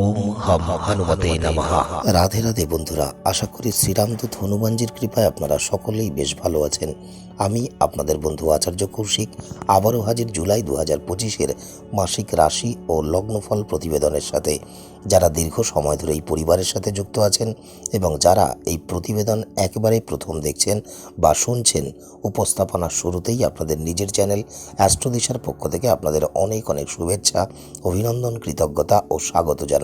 ওম রাধে রাধে বন্ধুরা, আশা করি শ্রীরামদূত হনুমানজির কৃপায় আপনারা সকলেই বেশ ভালো আছেন। আমি আপনাদের বন্ধু আচার্য কৌশিক, আবারও হাজির জুলাই দু হাজার পঁচিশের মাসিক রাশি ও লগ্নফল প্রতিবেদনের সাথে। যারা দীর্ঘ সময় ধরে এই পরিবারের সাথে যুক্ত আছেন এবং যারা এই প্রতিবেদন একেবারে প্রথম দেখছেন বা শুনছেন উপস্থাপনার শুরুতেই আপনাদের নিজের চ্যানেল অ্যাস্ট্রোদিশার পক্ষ থেকে আপনাদের অনেক অনেক শুভেচ্ছা, অভিনন্দন, কৃতজ্ঞতা ও স্বাগত জানাই।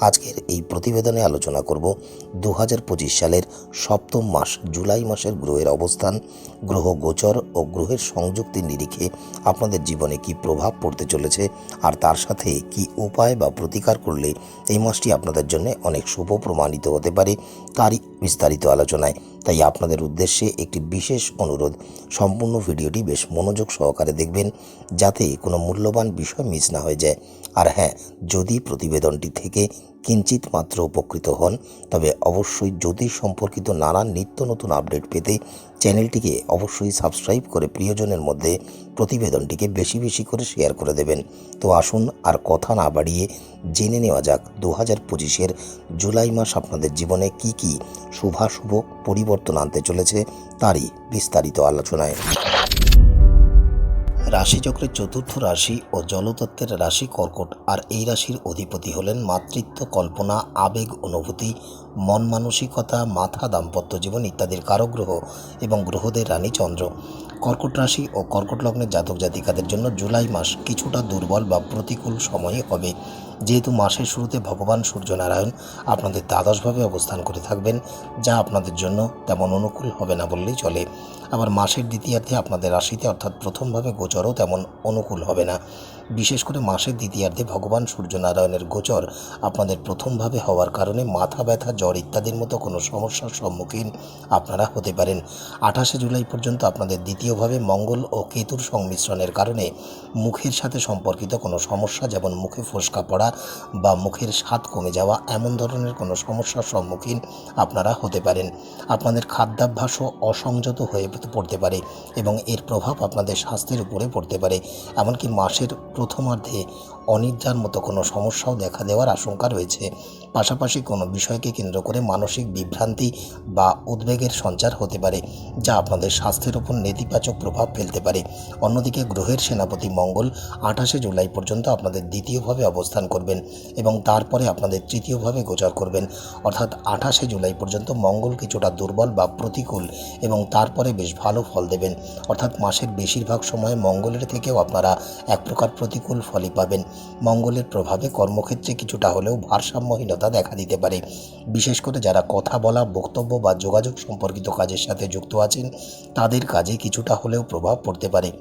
আজকের এই প্রতিবেদনে আলোচনা করব দু হাজার পঁচিশ সালের সপ্তম মাস জুলাই মাসের গ্রহের অবস্থান, গ্রহ গোচর ও গ্রহের সংযুক্তির নিরিখে আপনাদের জীবনে কি প্রভাব পড়তে চলেছে আর তার সাথে কি উপায় বা প্রতিকার করলে এই মাসটি আপনাদের জন্য অনেক শুভ প্রমাণিত হতে পারে, তারই বিস্তারিত আলোচনায় তাই আপনাদের উদ্দেশ্যে একটি বিশেষ অনুরোধ, সম্পূর্ণ ভিডিওটি বেশ মনোযোগ সহকারে দেখবেন যাতে কোনো মূল্যবান বিষয় মিস না হয়ে যায়। আর হ্যাঁ যদি প্রতিবেদনটি থেকে কিঞ্চিত মাত্র উপকৃত হন, তবে অবশ্যই জ্যোতিষ সম্পর্কিত নানান নিত্য নতুন আপডেট পেতে চ্যানেলটিকে অবশ্যই সাবস্ক্রাইব করে প্রিয়জনের মধ্যে প্রতিবেদনটিকে বেশি বেশি করে শেয়ার করে দেবেন। তো আসুন আর কথা না বাড়িয়ে জেনে নেওয়া যাক দু হাজার পঁচিশের জুলাই মাস আপনাদের জীবনে কি কি শুভাশুভ পরিবর্তন আনতে চলেছে, তারই বিস্তারিত আলোচনায়। রাশিচক্রের চতুর্থ রাশি ও জলতত্ত্বের রাশি কর্কট। আর এই রাশির অধিপতি হলেন মাতৃত্ব, কল্পনা, আবেগ, অনুভূতি, মন মানসিকতা, মাথা, দাম্পত্য জীবন ইত্যাদির কারগ্রহ এবং গ্রহদের রানী চন্দ্র। কর্কট রাশি ও কর্কট লগ্নের জাতক জাতিকাদের জন্য জুলাই মাস কিছুটা দুর্বল বা প্রতিকূল সময়ে হবে। যেহেতু মাসের শুরুতে ভগবান সূর্যনারায়ণ আপনাদের দ্বাদশভাবে অবস্থান করে থাকবেন, যা আপনাদের জন্য তেমন অনুকূল হবে না বললেই চলে। আবার মাসের দ্বিতীয়ার্ধে আপনাদের রাশিতে অর্থাৎ প্রথমভাবে গোচরও তেমন অনুকূল হবে না। বিশেষ করে মাসের দ্বিতীয়ার্ধে ভগবান সূর্যনারায়ণের গোচর আপনাদের প্রথমভাবে হওয়ার কারণে মাথা ব্যথা, জ্বর ইত্যাদির মতো কোনো সমস্যার সম্মুখীন আপনারা হতে পারেন। আঠাশে জুলাই পর্যন্ত আপনাদের দ্বিতীয়ভাবে মঙ্গল ও কেতুর সংমিশ্রণের কারণে মুখের সাথে সম্পর্কিত কোনো সমস্যা, যেমন মুখে ফোসকা পড়া বা মুখের স্বাদ কমে যাওয়া এমন ধরনের কোনো সমস্যার সম্মুখীন আপনারা হতে পারেন। আপনাদের খাদ্যাভ্যাসও অসংযত হয়ে পড়তে পারে এবং এর প্রভাব আপনাদের স্বাস্থ্যের উপরে পড়তে পারে। এমনকি মাসের প্রথমার্ধে অনিদ্রার মতো কোনো সমস্যাও দেখা দেওয়ার আশঙ্কা রয়েছে। পাশাপাশি কোনো বিষয়কে কেন্দ্র করে মানসিক বিভ্রান্তি বা উদ্বেগের সঞ্চার হতে পারে, যা আপনাদের স্বাস্থ্যের উপর নেতিবাচক প্রভাব ফেলতে পারে। অন্যদিকে গ্রহের সেনাপতি মঙ্গল আঠাশে জুলাই পর্যন্ত আপনাদের দ্বিতীয়ভাবে অবস্থান করবেন এবং তারপরে আপনাদের তৃতীয়ভাবে গোচর করবেন। অর্থাৎ আঠাশে জুলাই পর্যন্ত মঙ্গল কিছুটা দুর্বল বা প্রতিকূল এবং তারপরে বেশ ভালো ফল দেবেন। অর্থাৎ মাসের বেশিরভাগ সময় মঙ্গলের থেকেও আপনারা এক প্রকার প্রতিকূল ফলই পাবেন। মঙ্গলের প্রভাবে কর্মক্ষেত্রে কিছুটা হলেও ভারসাম্যহীনতা দেখা দিতে পারে। বিশেষ করে যারা কথা বলা, বক্তব্য বা যোগাযোগ সম্পর্কিত কাজের সাথে যুক্ত আছেন, তাদের কাজে কিছুটা হলেও প্রভাব পড়তে পারে।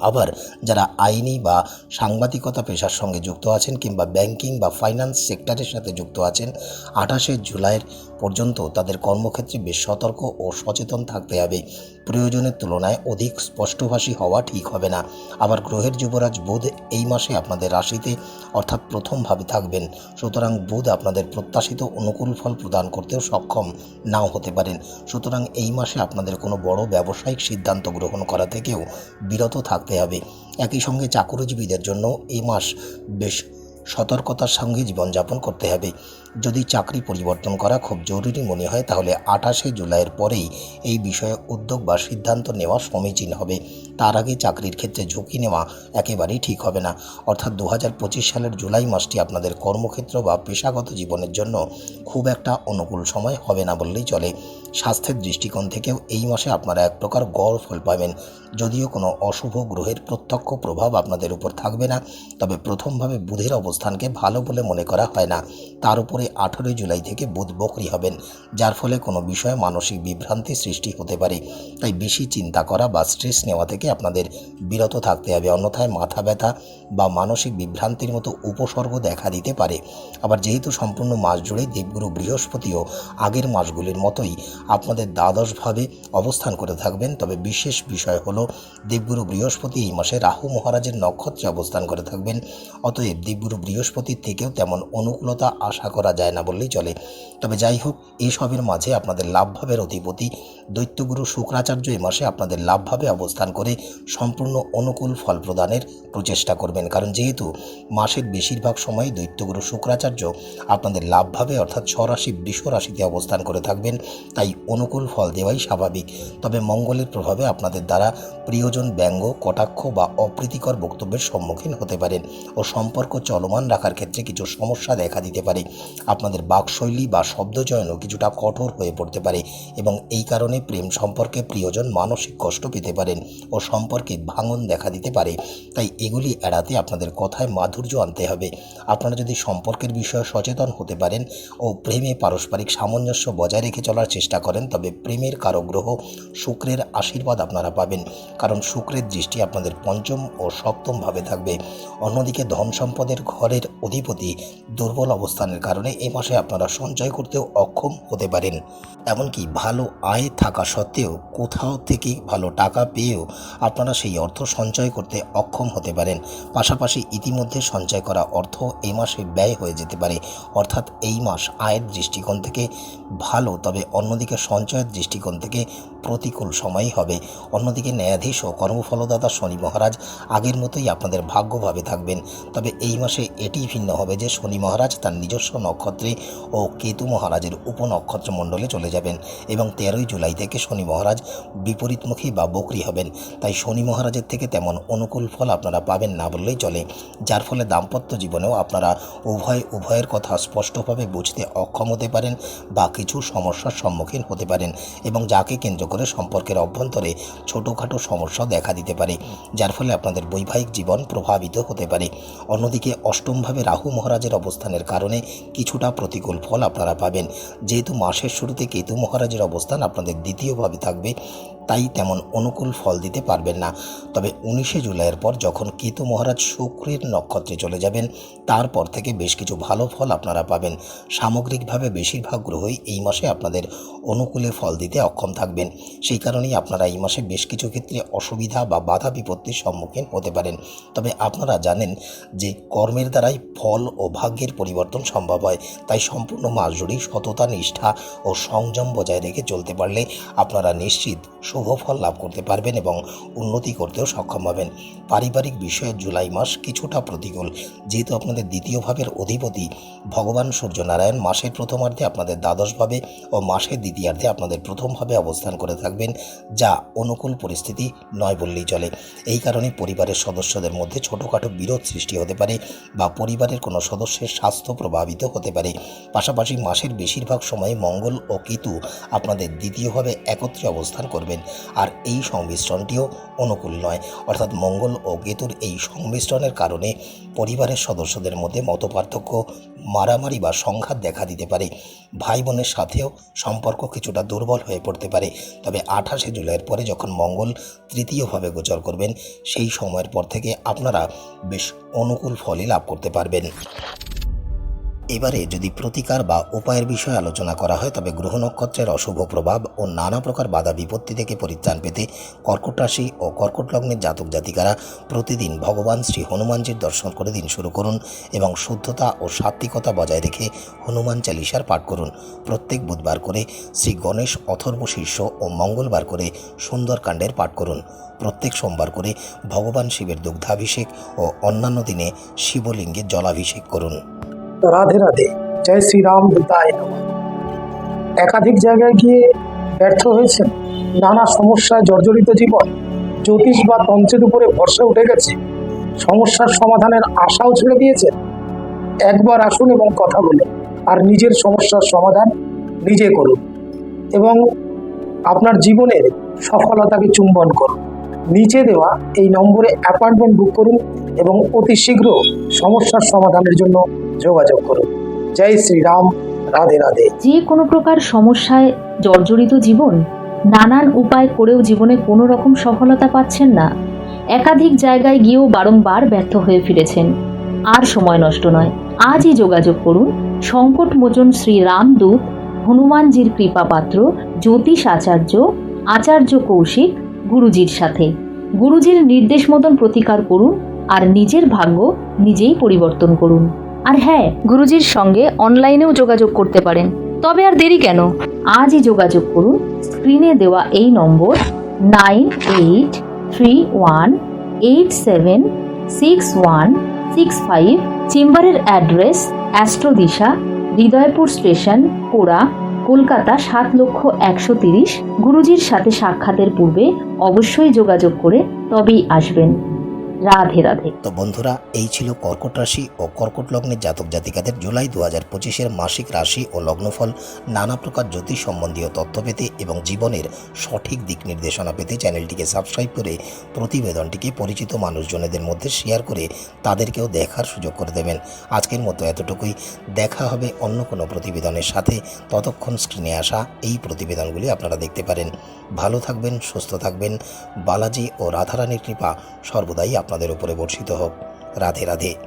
আবার যারা আইনি বা সাংবাদিকতা পেশার সঙ্গে যুক্ত আছেন কিংবা ব্যাংকিং বা ফাইন্যান্স সেক্টরের সাথে যুক্ত আছেন, আঠাশে জুলাইয়ের পর্যন্ত তাদের কর্মক্ষেত্রে বেশ সতর্ক ও সচেতন থাকতে হবে। প্রয়োজনের তুলনায় অধিক স্পষ্টভাষী হওয়া ঠিক হবে না। আবার গ্রহের যুবরাজ বুধ এই মাসে আপনাদের রাশিতে অর্থাৎ প্রথমভাবে থাকবেন। সুতরাং বুধ আপনাদের প্রত্যাশিত অনুকূল ফল প্রদান করতেও সক্ষম নাও হতে পারেন। সুতরাং এই মাসে আপনাদের কোনো বড় ব্যবসায়িক সিদ্ধান্ত গ্রহণ করা থেকেও বিরত থাকতে হবে। একই সঙ্গে চাকরজীবীদের জন্য এই মাস বেশ সতর্কতার সঙ্গে জীবনযাপন করতে হবে। যদি চাকরি পরিবর্তন করা খুব জরুরি মনে হয়, তাহলে আঠাশে জুলাইয়ের পরেই এই বিষয়ে উদ্যোগ বা সিদ্ধান্ত নেওয়া সমীচীন হবে। তার আগে চাকরির ক্ষেত্রে ঝুঁকি নেওয়া একেবারেই ঠিক হবে না। অর্থাৎ দু হাজার পঁচিশ সালের জুলাই মাসটি আপনাদের কর্মক্ষেত্র বা পেশাগত জীবনের জন্য খুব একটা অনুকূল সময় হবে না বললেই চলে। স্বাস্থ্যের দৃষ্টিকোণ থেকেও এই মাসে আপনারা এক প্রকার গড় ফল পাবেন। যদিও কোনো অশুভ গ্রহের প্রত্যক্ষ প্রভাব আপনাদের উপর থাকবে না, তবে প্রথমভাবে বুধের অবস্থানকে ভালো বলে মনে করা হয় না। তার উপরে আঠেরোই জুলাই থেকে বুধ বকরি হবেন, যার ফলে কোনো বিষয়ে মানসিক বিভ্রান্তি সৃষ্টি হতে পারে। তাই বেশি চিন্তা করা বা স্ট্রেস নেওয়া থেকে আপনাদের বিরত থাকতে হবে। অন্যথায় মাথা ব্যথা বা মানসিক বিভ্রান্তির মতো উপসর্গ দেখা দিতে পারে। আবার যেহেতু সম্পূর্ণ মাস জুড়ে দেবগুরু বৃহস্পতিও আগের মাসগুলির মতোই আপনাদের দ্বাদশভাবে অবস্থান করে থাকবেন। তবে বিশেষ বিষয় হলো, দেবগুরু বৃহস্পতি এই মাসে রাহু মহারাজের নক্ষত্রে অবস্থান করে থাকবেন। অতএব দেবগুরু বৃহস্পতির থেকেও তেমন অনুকূলতা আশা করা যায় না বললেই চলে। তবে যাই হোক, এসবের মাঝে আপনাদের লাভভাবের অধিপতি দৈত্যগুরু শুক্রাচার্য এ মাসে আপনাদের লাভভাবে অবস্থান করে সম্পূর্ণ অনুকূল ফল প্রদানের প্রচেষ্টা করবেন। কারণ যেহেতু মাসের বেশিরভাগ সময় দৈত্যগুরু শুক্রাচার্য আপনাদের লাভভাবে অর্থাৎ স্বরাশি রাশিতে অবস্থান করে থাকবেন, তাই অনুকূল ফল দেওয়াই স্বাভাবিক। তবে মঙ্গলের প্রভাবে আপনাদের দ্বারা প্রিয়জন ব্যঙ্গ, কটাক্ষ বা অপ্রীতিকর বক্তব্যের সম্মুখীন হতে পারেন ও সম্পর্ক চলমান রাখার ক্ষেত্রে কিছু সমস্যা দেখা দিতে পারে। আপনাদের বাকশৈলী বা শব্দচয়নও কিছুটা কঠোর হয়ে পড়তে পারে এবং এই কারণে প্রেম সম্পর্কে প্রিয়জন মানসিক কষ্ট পেতে পারেন ও সম্পর্কে ভাঙন দেখা দিতে পারে। তাই এগুলি এড়াতে আপনাদের কথায় মাধুর্য আনতে হবে। আপনারা যদি সম্পর্কের বিষয়ে সচেতন হতে পারেন ও প্রেমে পারস্পরিক সামঞ্জস্য বজায় রেখে চলার চেষ্টা করেন, তবে প্রেমের কারক গ্রহ শুক্রের আশীর্বাদ আপনারা পাবেন, কারণ শুক্রের দৃষ্টি আপনাদের পঞ্চম ও সপ্তম ভাবে থাকবে। অন্যদিকে ধন সম্পদের ঘরের অধিপতি দুর্বল অবস্থানের কারণে এ মাসে আপনারা সঞ্চয় করতেও অক্ষম হতে পারেন। এমনকি ভালো আয় থাকা সত্ত্বেও কোথাও থেকে ভালো টাকা পেয়েও আপনারা সেই অর্থ সঞ্চয় করতে অক্ষম হতে পারেন। পাশাপাশি ইতিমধ্যে সঞ্চয় করা অর্থ এই মাসে ব্যয় হয়ে যেতে পারে। অর্থাৎ এই মাস আয়ের দৃষ্টিকোণ থেকে ভালো, তবে অন্যদিকে সঞ্চয়ের দৃষ্টিকোণ থেকে প্রতিকূল সময়ই হবে। অন্যদিকে ন্যায়াধীশ ও কর্মফলদাতা শনি মহারাজ আগের মতোই আপনাদের ভাগ্যভাবে থাকবেন। তবে এই মাসে এটি ভিন্ন হবে যে শনি মহারাজ তার নিজস্ব নক্ষত্রে ও কেতু মহারাজের উপনক্ষত্র মণ্ডলে চলে যাবেন এবং তেরোই জুলাই থেকে শনি মহারাজ বিপরীতমুখী বা বকরি হবেন। তাই শনি মহারাজের থেকে তেমন অনুকূল ফল আপনারা পাবেন না বললেই চলে, যার ফলে দাম্পত্য জীবনেও আপনারা উভয়, উভয়ের কথা স্পষ্টভাবে বুঝতে অক্ষম হতে পারেন বা কিছু সমস্যার সম্মুখীন হতে পারেন এবং যাকে কেন্দ্র করে সম্পর্কের অভ্যন্তরে ছোটোখাটো সমস্যা দেখা দিতে পারে, যার ফলে আপনাদের বৈবাহিক জীবন প্রভাবিত হতে পারে। অন্যদিকে অষ্টমভাবে রাহু মহারাজের অবস্থানের কারণে কিছুটা প্রতিকূল ফল আপনারা পাবেন। যেহেতু মাসের শুরুতে কেতু মহারাজের অবস্থান আপনাদের দ্বিতীয়ভাবে থাকবে, তাই তেমন অনুকূল ফল দিতে পারবেন না। তবে উনিশে জুলাইয়ের পর যখন কেতু মহারাজ শুক্রের নক্ষত্রে চলে যাবেন, তারপর থেকে বেশ কিছু ভালো ফল আপনারা পাবেন। সামগ্রিকভাবে বেশিরভাগ গ্রহই এই মাসে আপনাদের অনুকূলে ফল দিতে অক্ষম থাকবেন। সেই কারণেই আপনারা এই মাসে বেশ কিছু ক্ষেত্রে অসুবিধা বা বাধা বিপত্তির সম্মুখীন হতে পারেন। তবে আপনারা জানেন যে কর্মের দ্বারাই ফল ও ভাগ্যের পরিবর্তন সম্ভব হয়, তাই সম্পূর্ণ মাস জুড়েই সততা, নিষ্ঠা ও সংযম বজায় রেখে চলতে পারলে আপনারা নিশ্চিত শুভ ফল লাভ করতে পারবেন এবং উন্নতি করতেও সক্ষম হবেন। পারিবারিক বিষয়ে জুলাই মাস কিছুটা প্রতিকূল। যেহেতু আপনাদের দ্বিতীয় ভাবের অধিপতি ভগবান সূর্যনারায়ণ মাসের প্রথমার্ধে আপনাদের দ্বাদশভাবে ও মাসের দ্বিতীয়ার্ধে আপনাদের প্রথমভাবে অবস্থান করে থাকবেন, যা অনুকূল পরিস্থিতি নয় বললেই চলে। এই কারণে পরিবারের সদস্যদের মধ্যে ছোটোখাটো বিরোধ সৃষ্টি হতে পারে বা পরিবারের কোনো সদস্যের স্বাস্থ্য প্রভাবিত হতে পারে। পাশাপাশি মাসের বেশিরভাগ সময় মঙ্গল ও কেতু আপনাদের দ্বিতীয়ভাবে একত্রে অবস্থান করবেন। আর এই সংমিশ্রণটিও অনুকূল নয়। অর্থাৎ মঙ্গল ও কেতুর এই সংমিশ্রণের কারণে পরিবারের সদস্যদের মধ্যে মতপার্থক্য, মারামারি বা সংঘাত দেখা দিতে পারে। ভাই বোনের সাথেও সম্পর্ক কিছুটা দুর্বল হয়ে পড়তে পারে। তবে আঠাশে জুলাইয়ের পরে যখন মঙ্গল তৃতীয়ভাবে গোচর করবেন, সেই সময়ের পর থেকে আপনারা বেশ অনুকূল ফলই লাভ করতে পারবেন। এবারে যদি প্রতিকার বা উপায়ের বিষয়ে আলোচনা করা হয়, তবে গ্রহ নক্ষত্রের অশুভ প্রভাব ও নানা প্রকার বাধা বিপত্তি থেকে পরিত্রাণ পেতে কর্কট রাশি ও কর্কট লগ্নের জাতক জাতিকারা প্রতিদিন ভগবান শ্রী হনুমানজির দর্শন করে দিন শুরু করুন এবং শুদ্ধতা ও সাত্বিকতা বজায় রেখে হনুমান চালিসার পাঠ করুন। প্রত্যেক বুধবার করে শ্রী গণেশ অথর্ব শীর্ষ ও মঙ্গলবার করে সুন্দরকাণ্ডের পাঠ করুন। প্রত্যেক সোমবার করে ভগবান শিবের দুগ্ধাভিষেক ও অন্যান্য দিনে শিবলিঙ্গে জলাভিষেক করুন। রাধে রাধে। জয় শ্রীরাম একাধিক জায়গায় গিয়ে ব্যর্থ হয়েছেন। নানা সমস্যায় জর্জরিত জীবন, জ্যোতিষ বা তন্ত্রের উপরে ভরসা উঠে গেছে। সমস্যার সমাধানের আশাও ছেড়ে দিয়েছেন। একবার আসুন এবং কথা বলুন। আর নিজের সমস্যার সমাধান নিজে করুন। এবং আপনার জীবনের সফলতাকে চুম্বন করুন। নিচে দেওয়া এই নম্বরে অ্যাপয়েন্টমেন্ট বুক করুন এবং অতি শীঘ্র সমস্যার সমাধানের জন্য যোগাযোগ করুন। জয় শ্রীরাম, রাধে রাধে। যে কোনো প্রকার সমস্যায় জর্জরিত জীবন, নানান উপায় করেও জীবনে কোনো রকম সফলতা পাচ্ছেন না। একাধিক জায়গায় গিয়েও বারংবার ব্যর্থ হয়ে ফিরেছেন। আর সময় নষ্ট নয়। আজই যোগাযোগ করুন। সংকটমোচন শ্রী রামদূত হনুমানজির কৃপাপাত্র জ্যোতিষ আচার্য আচার্য কৌশিক, গুরুজির সাথে। গুরুজির নির্দেশ মতন প্রতিকার করুন আর নিজের ভাগ্য নিজেই পরিবর্তন করুন। আর হ্যাঁ গুরুজির সঙ্গে অনলাইনেও যোগাযোগ করতে পারেন। তবে আর দেরি কেন? আজই যোগাযোগ করুন। স্ক্রিনে দেওয়া এই নম্বর nine eight three one eight seven six one six five চেম্বারের অ্যাড্রেস অ্যাস্ট্রোদিশা, হৃদয়পুর স্টেশন কোড়া কলকাতা সাত লক্ষ একশো তিরিশ। গুরুজির সাথে সাক্ষাতের পূর্বে অবশ্যই যোগাযোগ করে তবেই আসবেন। রাধে রাধে। তো বন্ধুরা, এই ছিল কর্কট রাশি ও কর্কট লগ্নের জাতক জাতিকাদের জুলাই দু হাজার পঁচিশের মাসিক রাশি ও লগ্নফল। নানা প্রকার জ্যোতিষ সম্বন্ধীয় তথ্য পেতে এবং জীবনের সঠিক দিক নির্দেশনা পেতে চ্যানেলটিকে সাবস্ক্রাইব করে প্রতিবেদনটিকে পরিচিত মানুষজনেদের মধ্যে শেয়ার করে তাদেরকেও দেখার সুযোগ করে দেবেন। আজকের মতো এতটুকুই। দেখা হবে অন্য কোনো প্রতিবেদনের সাথে। ততক্ষণ স্ক্রিনে আসা এই প্রতিবেদনগুলি আপনারা দেখতে পারেন। ভালো থাকবেন, সুস্থ থাকবেন। বালাজি ও রাধারানীর কৃপা সর্বদাই আপনাদের উপরে বর্ষিত হোক। রাধে রাধে।